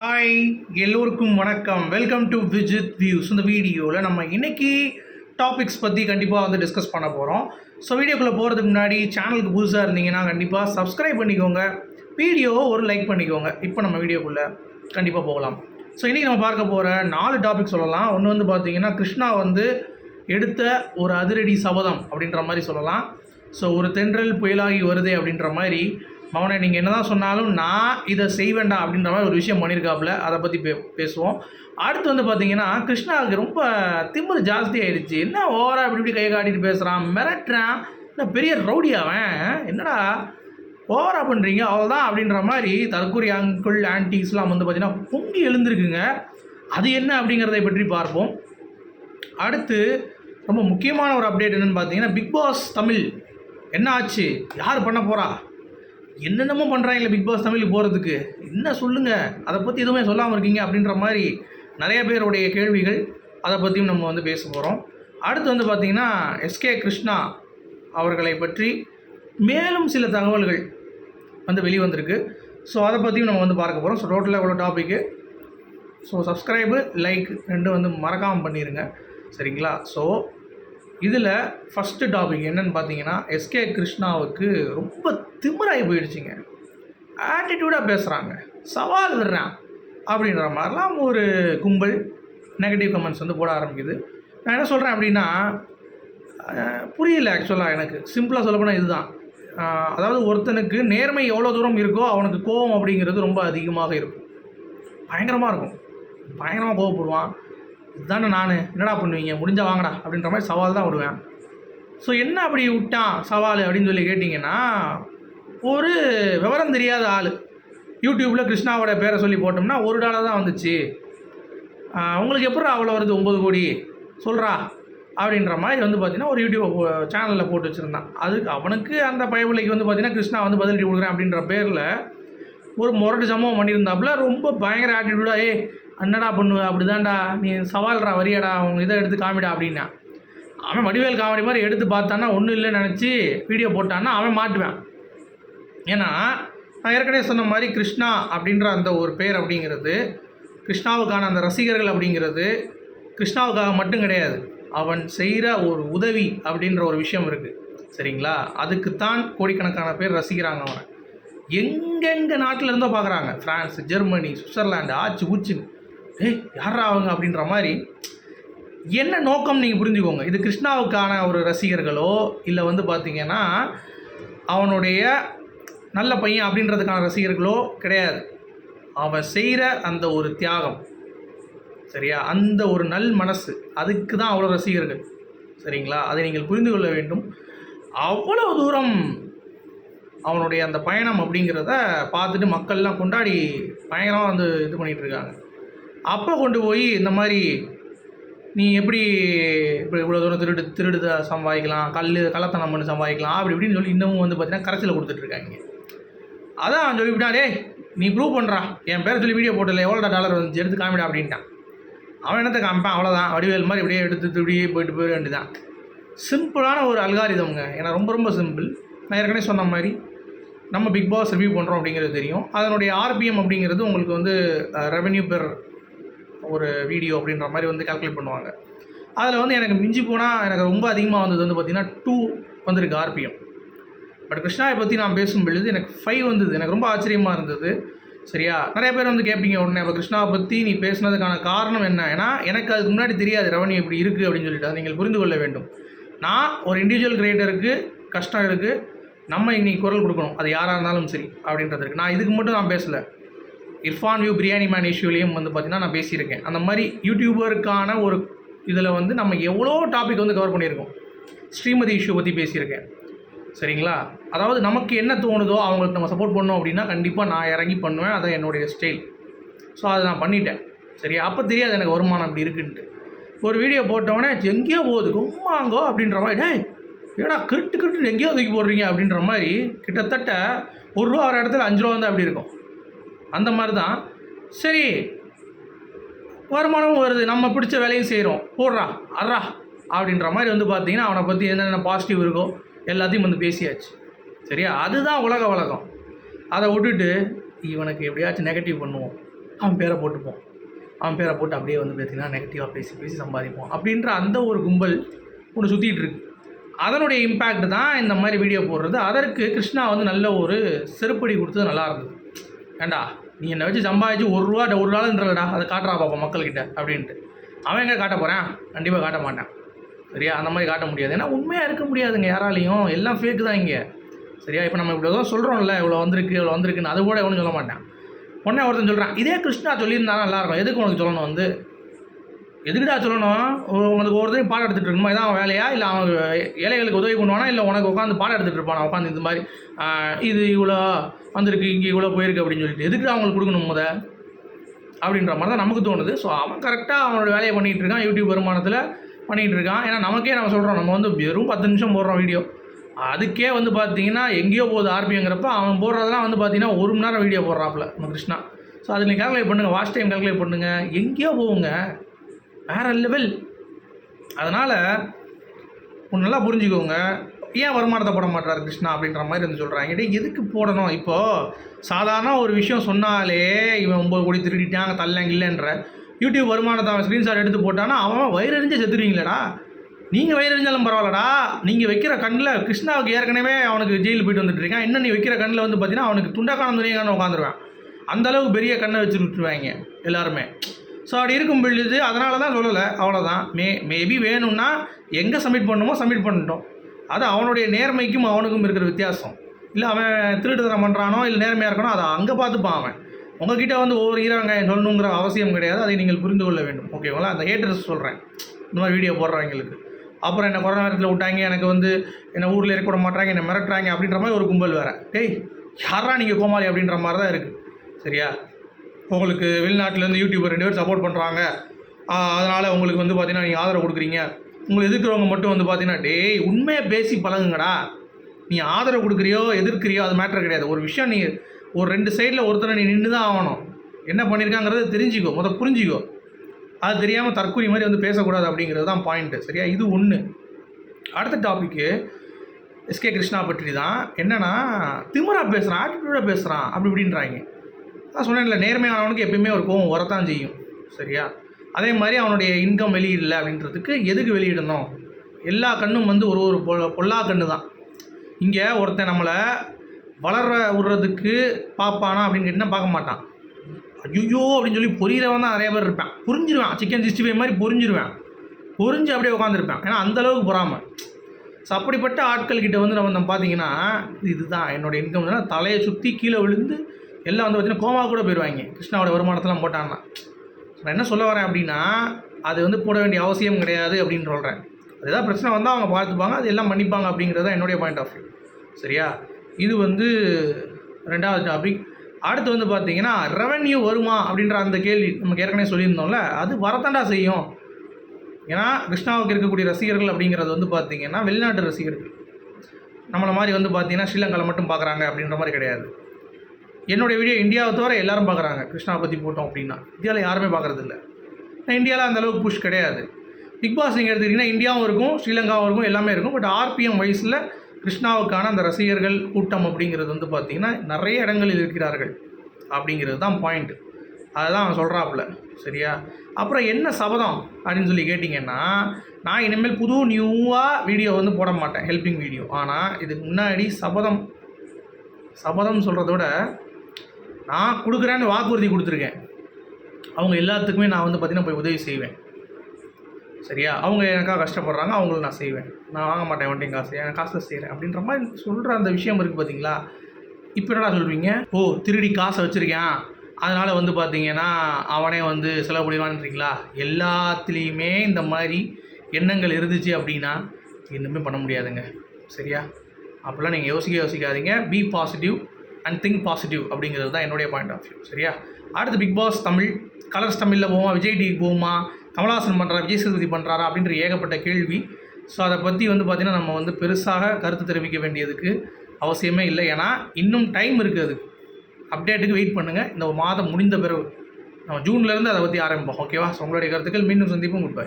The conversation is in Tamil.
ஹாய் எல்லோருக்கும் வணக்கம். வெல்கம் டு விஜித் வியூஸ் இந்த வீடியோவில் நம்ம இன்றைக்கி டாபிக்ஸ் பற்றி கண்டிப்பாக வந்து டிஸ்கஸ் பண்ண போகிறோம் ஸோ வீடியோக்குள்ளே போகிறதுக்கு முன்னாடி சேனலுக்கு புதுசாக இருந்தீங்கன்னா கண்டிப்பாக சப்ஸ்கிரைப் பண்ணிக்கோங்க. வீடியோ ஒரு லைக் பண்ணிக்கோங்க. இப்போ நம்ம வீடியோக்குள்ளே கண்டிப்பாக போகலாம். ஸோ இன்றைக்கி நம்ம பார்க்க போகிற நாலு டாபிக் சொல்லலாம். ஒன்று வந்து பார்த்தீங்கன்னா கிருஷ்ணா வந்து எடுத்த ஒரு அதிரடி சபதம் அப்படின்ற மாதிரி சொல்லலாம். ஸோ ஒரு தென்றல் புயலாகி வருதே அப்படின்ற மாதிரி மவனை நீங்கள் என்ன தான் சொன்னாலும் நான் இதை செய்வேண்டா அப்படின்ற மாதிரி ஒரு விஷயம் பண்ணியிருக்காப்புல அதை பற்றி பே பேசுவோம். அடுத்து வந்து பார்த்தீங்கன்னா கிருஷ்ணாவுக்கு ரொம்ப திமிரு ஜாஸ்தி ஆயிடுச்சு. என்ன ஓவராக இப்படி இப்படி கை காட்டிட்டு பேசுகிறான் மிரட்டுறான். இந்த பெரிய ரவுடி அவன் என்னடா ஓவராக பண்ணுறீங்க அவ்வளோதான் அப்படின்ற மாதிரி தற்கூரி அங்கிள் ஆன்டிஸ்லாம் வந்து பார்த்தீங்கன்னா பொங்கி எழுந்திருக்குங்க. அது என்ன அப்படிங்கிறதை பற்றி பார்ப்போம். அடுத்து ரொம்ப முக்கியமான ஒரு அப்டேட் என்னென்னு பார்த்தீங்கன்னா பிக் பாஸ் தமிழ். என்ன ஆச்சு? யார் பண்ண போகிறா என்னென்னமோ பண்ணுறாங்களே பிக் பாஸ் தமிழ் போகிறதுக்கு என்ன சொல்லுங்கள் அதை பற்றி எதுவுமே சொல்லாமல் இருக்கீங்க அப்படின்ற மாதிரி நிறைய பேருடைய கேள்விகள் அதை பற்றியும் நம்ம வந்து பேச போகிறோம் அடுத்து வந்து பார்த்திங்கன்னா எஸ்கே கிருஷ்ணா அவர்களை பற்றி மேலும் சில தகவல்கள் வந்து வெளிவந்திருக்கு. ஸோ அதை பற்றியும் நம்ம வந்து பார்க்க போகிறோம் ஸோ டோட்டலாக இவ்வளோ டாப்பிக்கு ஸோ சப்ஸ்கிரைபு லைக் ரெண்டும் வந்து மறக்காமல் பண்ணிடுங்க சரிங்களா? ஸோ இதில் ஃபஸ்ட்டு டாபிக் என்னன்னு பார்த்தீங்கன்னா எஸ்கே கிருஷ்ணாவுக்கு ரொம்ப திமிராகி போயிடுச்சுங்க. ஆட்டிடியூடாக பேசுகிறாங்க சவால் விடுறான் அப்படின்ற மாதிரிலாம் ஒரு கும்பல் நெகட்டிவ் கமெண்ட்ஸ் வந்து போட ஆரம்பிக்குது. நான் என்ன சொல்கிறேன் அப்படின்னா புரியல ஆக்சுவலாக எனக்கு. சிம்பிளாக சொல்லப்போனால் இதுதான். அதாவது ஒருத்தனுக்கு நேர்மை எவ்வளோ தூரம் இருக்கோ அவனுக்கு கோபம் அப்படிங்கிறது ரொம்ப அதிகமாக இருக்கும். பயங்கரமாக இருக்கும். பயங்கரமாக கோவப்படுவான். இதுதானே நான்? என்னடா பண்ணுவீங்க? முடிஞ்சா வாங்கடா அப்படின்ற மாதிரி சவால் தான் விடுவேன். ஸோ என்ன அப்படி விட்டான் சவால் அப்படின்னு சொல்லி கேட்டிங்கன்னா ஒரு விவரம் தெரியாத ஆள். யூடியூப்பில் கிருஷ்ணாவோட பேரை சொல்லி போட்டோம்னா ஒரு டாலர் தான் வந்துச்சு. உங்களுக்கு எப்படா அவ்வளோ வருது? ஒம்பது கோடி. சொல்கிறா அப்படின்ற மாதிரி வந்து பார்த்தீங்கன்னா ஒரு யூடியூப் சேனலில் போட்டு வச்சுருந்தான். அதுக்கு அவனுக்கு அந்த பயபிள்ளைக்கு வந்து பார்த்தீங்கன்னா கிருஷ்ணா வந்து பதிலடி கொடுக்குறேன் அப்படின்ற பேரில் ஒரு முரட்டு சம்பவம் பண்ணியிருந்தாப்புல ரொம்ப பயங்கர ஆட்டிடியூடாக ஏ என்னடா பண்ணுவ அப்படிதான்டா. நீ சவால்ரா வரியடா அவங்க இதை எடுத்து காமிடா அப்படின்னா. அவன் வடிவேல் காமெடி மாதிரி எடுத்து பார்த்தான்னா ஒன்றும் இல்லைன்னு நினச்சி வீடியோ போட்டான்னா அவன் மாட்டுவேன். ஏன்னா நான் ஏற்கனவே சொன்ன மாதிரி கிருஷ்ணா அப்படின்ற அந்த ஒரு பேர் அப்படிங்கிறது கிருஷ்ணாவுக்கான அந்த ரசிகர்கள் அப்படிங்கிறது கிருஷ்ணாவுக்காக மட்டும் கிடையாது. அவன் செய்கிற ஒரு உதவி அப்படின்ற ஒரு விஷயம் இருக்குது சரிங்களா? அதுக்குத்தான் கோடிக்கணக்கான பேர் ரசிக்கிறாங்க அவனை. எங்கெங்கே நாட்டில் இருந்தோ பார்க்குறாங்க. ஃப்ரான்ஸ் ஜெர்மனி சுவிட்சர்லாந்து ஆச்சு ஊச்சுன்னு. ஏய் யாரா அவங்க அப்படின்ற மாதிரி என்ன நோக்கம் நீங்கள் புரிஞ்சுக்கோங்க. இது கிருஷ்ணாவுக்கான ஒரு ரசிகர்களோ இல்லை வந்து பார்த்தீங்கன்னா அவனுடைய நல்ல பையன் அப்படின்றதுக்கான ரசிகர்களோ கிடையாது. அவன் செய்கிற அந்த ஒரு தியாகம் சரியா? அந்த ஒரு நல் மனசு அதுக்கு தான் அவ்வளோ ரசிகர்கள் சரிங்களா? அதை நீங்கள் புரிந்து கொள்ள வேண்டும். அவ்வளோ தூரம் அவனுடைய அந்த பயணம் அப்படிங்கிறத பார்த்துட்டு மக்கள்லாம் கொண்டாடி பயங்கரமாக வந்து இது பண்ணிகிட்டு இருக்காங்க. அப்போ கொண்டு போய் இந்த மாதிரி நீ எப்படி இப்படி இவ்வளோ தூரம் திருடு திருடுத சம்பாதிக்கலாம் கல் கள்ளத்தனம் பண்ணி சம்பாதிக்கலாம் அப்படி இப்படின்னு சொல்லி இன்னமும் வந்து பார்த்தீங்கன்னா கரைச்சல கொடுத்துட்ருக்காங்க அதான் சொல்லிவிட்டான் டே நீ ப்ரூவ் பண்ணுறா என் பேரை சொல்லி வீடியோ போட்டல எவ்வளோடா டாலர் வந்துச்சு எடுத்து காமிடா அப்படின்ட்டான். அவன் என்னத்தை காமிப்பான்? அவ்வளோதான் வடிவேல் மாதிரி இப்படியே எடுத்து இப்படியே போயிட்டு போயிட வேண்டியதான் சிம்பிளான ஒரு அல்காரிதம்ங்க ஏன்னா ரொம்ப ரொம்ப சிம்பிள் நான் ஏற்கனவே சொன்ன மாதிரி நம்ம பிக் பாஸ் ரிவ்யூ பண்ணுறோம் அப்படிங்கிறது தெரியும். அதனுடைய ஆர்பிஎம் அப்படிங்கிறது உங்களுக்கு வந்து ரெவென்யூ பெர் ஒரு வீடியோ அப்படின்ற மாதிரி வந்து கால்குலேட் பண்ணுவாங்க. அதில் வந்து எனக்கு மிஞ்சி போனால் எனக்கு ரொம்ப அதிகமாக வந்தது வந்து பார்த்திங்கன்னா டூ வந்திருக்கு ஆர்பிஎம் பட் கிருஷ்ணாவை பற்றி நான் பேசும் பொழுது எனக்கு ஃபைவ் வந்தது. எனக்கு ரொம்ப ஆச்சரியமாக இருந்தது. சரியா? நிறைய பேர் வந்து கேட்பீங்க உடனே அப்போ கிருஷ்ணாவை பற்றி நீ பேசுனதுக்கான காரணம் என்ன? ஏன்னா எனக்கு அதுக்கு முன்னாடி தெரியாது ரெவன்யூ இப்படி இருக்குது அப்படின்னு சொல்லிட்டு. அதை நீங்கள் புரிந்து கொள்ள வேண்டும். நான் ஒரு இண்டிவிஜுவல் கிரியேட்டருக்கு கஷ்டம் இருக்குது நம்ம இன்னைக்கு குரல் கொடுக்கணும். அது யாராக இருந்தாலும் சரி அப்படின்றதுக்கு நான் இதுக்கு மட்டும் நான் பேசலை. இர்ஃபான் வியூ பிரியாணி மேன் இஷ்யூலையும் வந்து பார்த்திங்கன்னா நான் பேசியிருக்கேன். அந்த மாதிரி யூடியூபருக்கான ஒரு இதில் வந்து நம்ம எவ்வளோ டாபிக் வந்து கவர் பண்ணியிருக்கோம். ஸ்ரீமதி இஷ்யூ பற்றி பேசியிருக்கேன். சரிங்களா? அதாவது நமக்கு என்ன தோணுதோ அவங்களுக்கு நம்ம சப்போர்ட் பண்ணோம் அப்படின்னா கண்டிப்பாக நான் இறங்கி பண்ணுவேன். அதான் என்னுடைய ஸ்டைல் ஸோ அதை நான் பண்ணிட்டேன். சரியா? அப்போ தெரியாது எனக்கு வருமானம் அப்படி இருக்குன்ட்டு. ஒரு வீடியோ போட்டவொடனே எங்கேயோ போகுது. கும்மாங்கோ அப்படின்ற மாதிரி டே ஏடா கிட்டு கிட்டு எங்கேயோ தூக்கி போடுறீங்க அப்படின்ற மாதிரி கிட்டத்தட்ட ஒரு ரூபா வர இடத்துல அஞ்சு ரூபா வந்து அப்படி இருக்கும்? அந்த மாதிரி தான் சரி வருமானமும் வருது. நம்ம பிடிச்ச வேலையும் செய்கிறோம் போடுறா அறா அப்படின்ற மாதிரி வந்து பார்த்தீங்கன்னா அவனை பற்றி என்னென்ன பாசிட்டிவ் இருக்கோ எல்லாத்தையும் வந்து பேசியாச்சு. சரியா? அதுதான் உலக வழக்கம். அதை விட்டுட்டு இவனுக்கு எப்படியாச்சும் நெகட்டிவ் பண்ணுவோம். அவன் பேரை போட்டுப்போம். அவன் பேரை போட்டு அப்படியே வந்து பார்த்தீங்கன்னா நெகட்டிவாக பேசி பேசி சம்பாதிப்போம். அப்படின்ற அந்த ஒரு கும்பல் ஒன்று சுற்றிட்டு இருக்கு. அதனுடைய இம்பேக்ட் தான் இந்த மாதிரி வீடியோ போடுறது. அதற்கு கிருஷ்ணா வந்து நல்ல ஒரு செருப்படி கொடுத்தது நல்லா இருந்தது. ஏண்டா நீ என்னை வச்சு சம்பாதிச்சு ஒரு ரூபா ஒரு டாலர்ன்றலடா அதை காட்டுறா பார்ப்போம் மக்கள்கிட்ட அப்படின்ட்டு. அவன் எங்கே காட்ட போகிறான் கண்டிப்பாக காட்ட மாட்டான். சரியா? அந்த மாதிரி காட்ட முடியாது. ஏன்னா உண்மையாக இருக்க முடியாதுங்க யாராலையும். எல்லாம் ஃபேக்கு தான் இங்கே. சரியா? இப்போ நம்ம இவ்வளோ தான் சொல்கிறோம்ல இவ்வளோ வந்திருக்கு இவ்வளோ வந்திருக்குன்னு அது கூட எவனும் சொல்ல மாட்டேன். உடனே ஒருத்தன் சொல்கிறான் இதே கிருஷ்ணா சொல்லியிருந்தாலும் நல்லாயிருக்கும் எதுக்கு உனக்கு சொல்லணும் வந்து? எதுக்குடா சொல்லணும்? உ- உங்களுக்கு ஒருத்தரையும் பாடம் எடுத்துகிட்டு இருக்கணுமா? இதான் அவன் வேலையா? இல்லை அவன் ஏழைகளுக்கு உதவி பண்ணுவானா? இல்லை உனக்கு உட்காந்து பாடம் எடுத்துகிட்டு இருப்பானா? உட்காந்து இந்த மாதிரி இது இவ்வளோ வந்திருக்கு இங்கே இவ்வளோ போயிருக்கு அப்படின்னு சொல்லிட்டு. எதுக்குடா அவங்களுக்கு கொடுக்கணும் முத? அப்படின்ற மாதிரி தான் நமக்கு தோணுது. ஸோ அவன் கரெக்டாக அவனோட வேலையை பண்ணிகிட்டு இருக்கான். யூடியூப் வருமானத்தில் பண்ணிகிட்டு இருக்கான். ஏன்னா நமக்கே நம்ம சொல்கிறோம் நம்ம வந்து வெறும் பத்து நிமிஷம் போடுறோம் வீடியோ அதுக்கே வந்து பார்த்தீங்கன்னா எங்கேயோ போகுது ஆர்பிங்கிறப்ப அவன் போடுறதெல்லாம் வந்து பார்த்தீங்கன்னா ஒரு மணி நேரம் வீடியோ போடுறாப்புல நம்ம கிருஷ்ணா. ஸோ அதில் நீங்கள் கேல்குலேட் பண்ணுங்கள் வாட்ச் டைம் கேல்குலேட் பண்ணுங்கள் எங்கேயோ போகுங்க. வேற லெவல் அதனால் ஒன்று நல்லா புரிஞ்சுக்கோங்க. ஏன் வருமானத்தை போட மாட்டார் கிருஷ்ணா அப்படின்ற மாதிரி வந்து சொல்கிறாங்க எதுக்கு போடணும்? இப்போது சாதாரண ஒரு விஷயம் சொன்னாலே இவன் ஒம்பது கோடி திருடிட்டாங்க தள்ளங்க இல்லைன்ற. யூடியூப் வருமானத்தை அவன் ஸ்க்ரீன்ஷாட் எடுத்து போட்டானா அவன் வயிறறிஞ்சு செத்துருவீங்களடா நீங்கள் வயிறறிஞ்சாலும் பரவாயில்லடா. நீங்கள் வைக்கிற கண்ணில் கிருஷ்ணாவுக்கு ஏற்கனவே அவனுக்கு ஜெயில் போயிட்டு வந்துட்டு இருக்கான். இன்னும் நீ வைக்கிற கண்ணில் வந்து பார்த்தீங்கன்னா அவனுக்கு துண்டக்கான துணியான உட்காந்துருவேன் அந்தளவுக்கு பெரிய கண்ணை வச்சு விட்டுருவாங்க எல்லாருமே. ஸோ அப்படி இருக்கும் பொழுது அதனால தான் சொல்லலை. அவ்வளோதான் மே மேபி வேணும்னா எங்கே சப்மிட் பண்ணணுமோ சப்மிட் பண்ணிட்டோம். அது அவனுடைய நேர்மைக்கும் அவனுக்கும் இருக்கிற வித்தியாசம். இல்லை அவன் திருட்டுத்தனம் பண்ணுறானோ இல்லை நேர்மையாக இருக்கணும் அதை அங்கே பார்த்துப்பான் அவன். உங்ககிட்ட வந்து ஒவ்வொரு ஈரங்க சொல்லணுங்கிற அவசியம் கிடையாது. அதை நீங்கள் புரிந்து கொள்ள வேண்டும். ஓகேங்களா அந்த ஹேட்டர்ஸ் சொல்கிறேன் இந்த மாதிரி வீடியோ போடுறவங்களுக்கு அப்புறம் என்ன கொரோனா நேரத்தில் விட்டாங்க எனக்கு வந்து என்ன ஊரில் இருக்க விட மாட்டாங்க என்னை மிரட்டுறாங்க அப்படின்ற மாதிரி ஒரு கும்பல் வேறு. டேய் யாரா நீங்கள் கோமாளி அப்படின்ற மாதிரி தான் இருக்குது சரியா? உங்களுக்கு வெளிநாட்டிலேருந்து யூடியூபர் ரெண்டு பேர் சப்போர்ட் பண்ணுறாங்க அதனால் உங்களுக்கு வந்து பார்த்தீங்கன்னா நீங்கள் ஆதரவு கொடுக்குறீங்க. உங்களை எதிர்க்கிறவங்க மட்டும் வந்து பார்த்தீங்கன்னா டேய் உண்மையை பேசி பழகுங்கடா. நீ ஆதரவு கொடுக்குறியோ எதிர்க்கிறியோ அது மேட்டர் கிடையாது. ஒரு விஷயம் நீ ஒரு ரெண்டு சைடில் ஒருத்தரை நீ நின்று தான் ஆகணும். என்ன பண்ணியிருக்காங்கிறத தெரிஞ்சுக்கோ. முதல் புரிஞ்சிக்கோ. அது தெரியாமல் தற்கொலை மாதிரி வந்து பேசக்கூடாது அப்படிங்கிறது தான் பாயிண்ட்டு சரியா? இது ஒன்று அடுத்த டாப்பிக்கு எஸ்கே கிருஷ்ணா பற்றி தான் என்னென்னா திமுறா பேசுகிறான் ஆட்டிடியூடாக பேசுகிறான் அப்படி இப்படின்றாங்க. நான் சொன்னேன்ல நேர்மையானவனுக்கு எப்பயுமே ஒரு கோவம் வரத்தான் செய்யும். சரியா? அதே மாதிரி அவனுடைய இன்கம் வெளியிடல அப்படின்றதுக்கு எதுக்கு வெளியிடணும்? எல்லா கண்ணும் வந்து ஒரு ஒரு பொ பொல்லா கண்ணு தான் இங்கே ஒருத்தன் நம்மளை வளர விடுறதுக்கு பார்ப்பானா அப்படின்னு கேட்டிங்கன்னா பார்க்க மாட்டான். ஐயோ அப்படின்னு சொல்லி பொரியறவன் தான் நிறைய பேர் இருப்பேன். புரிஞ்சிருவேன். சிக்கன் சிக்ஸ்டி ஃபைவ் மாதிரி புரிஞ்சிருவேன். புரிஞ்சு அப்படியே உட்காந்துருப்பேன் ஏன்னா அந்தளவுக்கு பொறாமல் ஸோ அப்படிப்பட்ட ஆட்கள் கிட்ட வந்து நம்ம பார்த்தீங்கன்னா இதுதான். என்னோடய இன்கம் தலையை சுற்றி கீழே விழுந்து எல்லாம் வந்து பார்த்தீங்கன்னா கோமா கூட போயிடுவாங்க. கிருஷ்ணாவோட வருமானத்தெல்லாம் போட்டான்னா நான் என்ன சொல்ல வரேன் அப்படின்னா அது வந்து போட வேண்டிய அவசியம் கிடையாது அப்படின்னு சொல்கிறேன் அது ஏதாவது பிரச்சனை வந்தால் அவங்க பார்த்துப்பாங்க அது எல்லாம் பண்ணிப்பாங்க அப்படிங்கிறது தான் என்னுடைய பாயிண்ட் ஆஃப் வியூ சரியா? இது வந்து ரெண்டாவது டாபிக் அடுத்து வந்து பார்த்தீங்கன்னா ரெவன்யூ வருமா அப்படின்ற அந்த கேள்வி நமக்கு ஏற்கனவே சொல்லியிருந்தோம்ல அது வரத்தாண்டா செய்யும். ஏன்னா கிருஷ்ணாவுக்கு இருக்கக்கூடிய ரசிகர்கள் அப்படிங்கிறது வந்து பார்த்தீங்கன்னா வெளிநாட்டு ரசிகர்கள். நம்மளை மாதிரி வந்து பார்த்தீங்கன்னா ஸ்ரீலங்காவில் மட்டும் பார்க்குறாங்க அப்படின்ற மாதிரி கிடையாது. என்னுடைய வீடியோ இந்தியாவை தவிர எல்லாரும் பார்க்குறாங்க. கிருஷ்ணா பற்றி போட்டோம் அப்படின்னா. இந்தியாவில் யாருமே பார்க்குறது இல்லை இந்தியாவில் அந்தளவுக்கு புஷ் கிடையாது. பிக் பாஸ் நீங்கள் எடுத்துக்கிட்டிங்கன்னா இந்தியாவும் இருக்கும் ஸ்ரீலங்காவும் இருக்கும் எல்லாமே இருக்கும். பட் ஆர்பிஎம் வயசில் கிருஷ்ணாவுக்கான அந்த ரசிகர்கள் கூட்டம் அப்படிங்கிறது வந்து பார்த்திங்கன்னா நிறைய இடங்களில் இருக்கிறார்கள். அப்படிங்கிறது தான் பாயிண்ட் அதை தான் அவன் சொல்கிறாப்புல சரியா? அப்புறம் என்ன சபதம் அப்படின்னு சொல்லி கேட்டிங்கன்னா நான் இனிமேல் புது நியூவாக வீடியோ வந்து போட மாட்டேன். ஹெல்பிங் வீடியோ ஆனால் இதுக்கு முன்னாடி சபதம் சபதம் சொல்கிறத விட நான் கொடுக்குறேன்னு வாக்குறுதி கொடுத்துருக்கேன். அவங்க எல்லாத்துக்குமே நான் வந்து பார்த்திங்கன்னா போய் உதவி செய்வேன். சரியா? அவங்க எனக்காக கஷ்டப்படுறாங்க அவங்கள நான் செய்வேன். நான் வாங்க மாட்டேன் வண்டியும் காசு என் காசு செய்கிறேன் அப்படின்ற மாதிரி சொல்கிற அந்த விஷயம் இருக்குது பார்த்தீங்களா இப்போ என்னடா சொல்கிறீங்க ஓ திருடி காசை வச்சுருக்கேன். அதனால் வந்து பார்த்தீங்கன்னா அவனே வந்து செலவு பண்ணிடுவான்றீங்களா? எல்லாத்துலேயுமே இந்த மாதிரி எண்ணங்கள் இருந்துச்சு அப்படின்னா இன்னுமே பண்ண முடியாதுங்க. சரியா? அப்போல்லாம் நீங்கள் யோசிக்க யோசிக்காதீங்க. Be positive and think positive அப்படிங்கிறது தான் என்னுடைய பாயிண்ட் ஆஃப் வியூ சரியா? அடுத்து பிக் பாஸ் தமிழ். கலர்ஸ் தமிழில் போவோமா? விஜய் டிவிக்கு போகுமா கமலஹாசன் பண்ணுறா விஜய் சேதுபதி பண்ணுறாரா அப்படின்ற ஏகப்பட்ட கேள்வி. ஸோ அதை பற்றி வந்து பார்த்திங்கன்னா நம்ம வந்து பெருசாக கருத்து தெரிவிக்க வேண்டியதுக்கு அவசியமே இல்லை. ஏன்னா இன்னும் டைம் இருக்குது அதுக்கு. அப்டேட்டுக்கு வெயிட் பண்ணுங்கள் இந்த மாதம் முடிந்த பிறகு நம்ம ஜூன்லேருந்து அதை பற்றி ஆரம்பிப்போம். ஓகேவா ஸோ உங்களுடைய கருத்துக்கள் மீண்டும் சந்திப்போம். Good bye